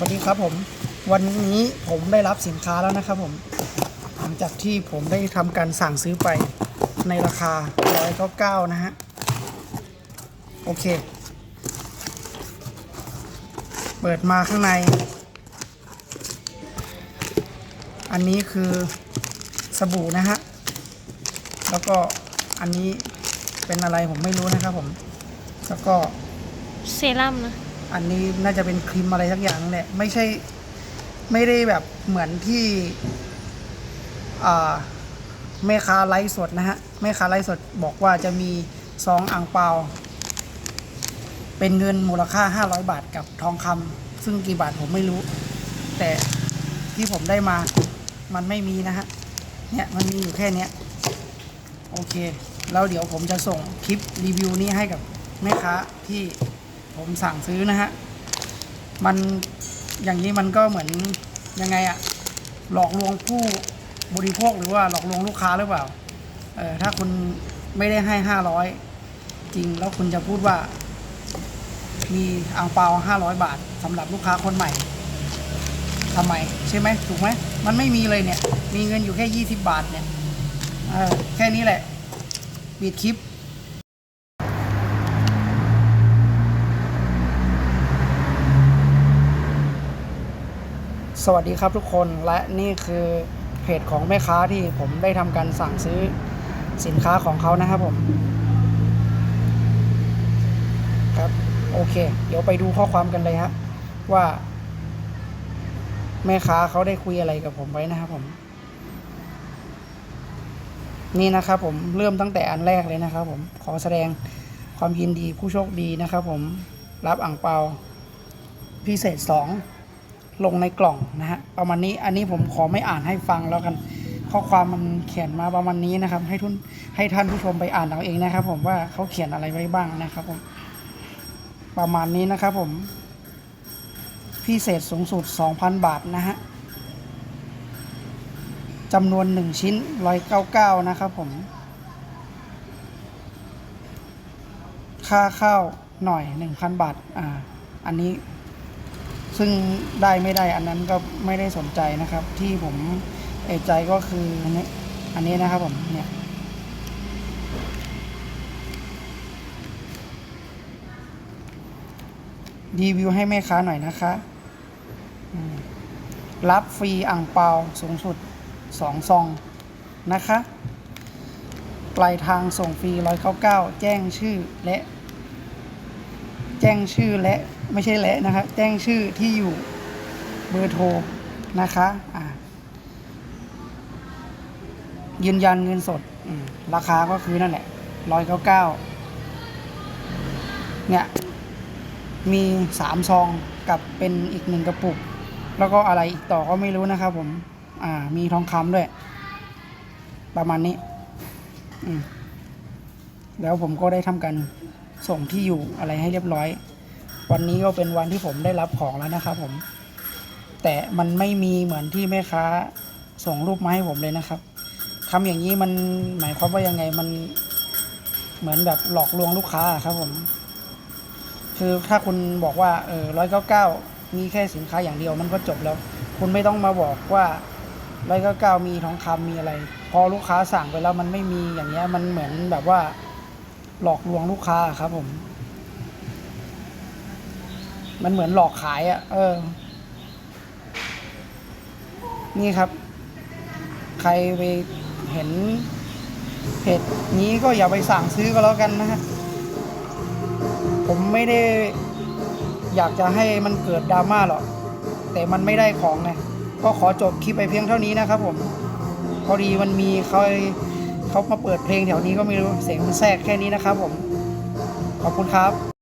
สวัสดีครับผมวันนี้ผมได้รับสินค้าแล้วนะครับผมหลังจากที่ผมได้ทำการสั่งซื้อไปในราคา199นะฮะโอเค เปิดมาข้างใน อันนี้คือสบู่นะฮะแล้วก็อันนี้เป็นอะไรผมไม่รู้นะครับผม แล้วก็เซรั่มนะ อันนี้น่าจะเป็นครีมอะไรสักอย่างนั่นแหละไม่ใช่ไม่ได้แบบเหมือนที่แม่ค้าไลฟ์สดนะฮะแม่ค้าไลฟ์สดบอกว่าจะมีซองอ่างเปา เป็นเงินมูลค่า 500 บาทกับทองคำซึ่งกี่บาทผมไม่รู้ แต่ที่ผมได้มามันไม่มีนะฮะเนี่ยมันมีอยู่แค่นี้โอเค แล้วเดี๋ยวผมจะส่งคลิปรีวิวนี้ให้กับแม่ค้าที่ ผมสั่งซื้อนะฮะ มันอย่างนี้มันก็เหมือนยังไงอะหลอกลวงผู้บริโภคหรือว่าหลอกลวงลูกค้าหรือเปล่า เออถ้าคุณไม่ได้ให้ห้าร้อยจริงแล้วคุณจะพูดว่า มีอ่างเปาห้าร้อยบาทสำหรับลูกค้าคนใหม่ทำไมใช่ไหมถูกไหมมันไม่มีเลยเนี่ย มีเงินอยู่แค่ยี่สิบบาทเนี่ย เออแค่นี้แหละปิดคลิป สวัสดีครับทุกคนและนี่คือเพจของแม่ค้าที่ผมได้ทำการสั่งซื้อสินค้าของเขานะครับผมครับโอเค เดี๋ยวไปดูข้อความกันเลยครับว่า แม่ค้าเขาได้คุยอะไรกับผมไว้นะครับผม นี่นะครับผมเริ่มตั้งแต่อันแรกเลยนะครับผมขอแสดงความยินดีผู้โชคดีนะครับผมรับอ่างเปาพิเศษสอง ลงในกล่องนะฮะประมาณนี้อันนี้ผมขอไม่อ่านให้ฟังแล้วกัน ข้อความมันเขียนมาประมาณนี้นะครับ ให้ทุนให้ท่านผู้ชมไปอ่านเอาเองนะครับ ผมว่าเขาเขียนอะไรไว้บ้างนะครับผมประมาณนี้นะครับผม พิเศษสูงสุด 2,000 บาทนะฮะจำนวน 1 ชิ้น 199 นะครับผม ค่าข้าวหน่อย 1,000 บาท อ่า อันนี้ ซึ่งได้ไม่ได้อันนั้นก็ไม่ได้สนใจนะครับ ที่ผมเอกใจก็คืออันนี้อันนี้นะครับผมเนี่ยรีวิวให้แม่ค้าหน่อยนะคะ รับฟรีอ่างเปาสูงสุดสองซองนะคะปลายทางส่งฟรีร้อยเก้าเก้าแจ้งชื่อและ แจ้งชื่อและไม่ใช่และนะครับแจ้งชื่อที่อยู่เบอร์โทรนะคะอ่ายืนยันเงินสดราคาก็คือนั่นแหละร้อยเก้าเก้าเนี่ย มีสามซองกับเป็นอีกหนึ่งกระปุก แล้วก็อะไรอีกต่อก็ไม่รู้นะครับผม อ่า มีทองคำด้วย ประมาณนี้ อืมแล้วผมก็ได้ทำการ ส่งที่อยู่อะไรให้เรียบร้อย วันนี้ก็เป็นวันที่ผมได้รับของแล้วนะครับ ผม แต่มันไม่มีเหมือนที่แม่ค้าส่งรูปมาให้ผมเลยนะครับทำอย่างนี้มันหมายความว่ายังไงมันเหมือนแบบหลอกลวงลูกค้าครับผม คือถ้าคุณบอกว่าเออร้อยเก้าเก้ามีแค่สินค้าอย่างเดียวมันก็จบแล้ว คุณไม่ต้องมาบอกว่าร้อยเก้าเก้ามีทองคำมีอะไร พอลูกค้าสั่งไปแล้วมันไม่มีอย่างเงี้ยมันเหมือนแบบว่า หลอกลวงลูกค้าครับผม มันเหมือนหลอกขายอะ่ะ เออ นี่ครับ ใครไปเห็นเพจนี้ก็อย่าไปสั่งซื้อก็แล้วกันนะฮะ ผมไม่ได้อยากจะให้มันเกิดดราม่าหรอก แต่มันไม่ได้ของไง ก็ขอจบคลิปไปเพียงเท่านี้นะครับผม พอดีมันมีเขา เขามาเปิดเพลงแถวนี้ก็ไม่รู้เสียงมันแทรกแค่นี้นะครับผม ขอบคุณครับ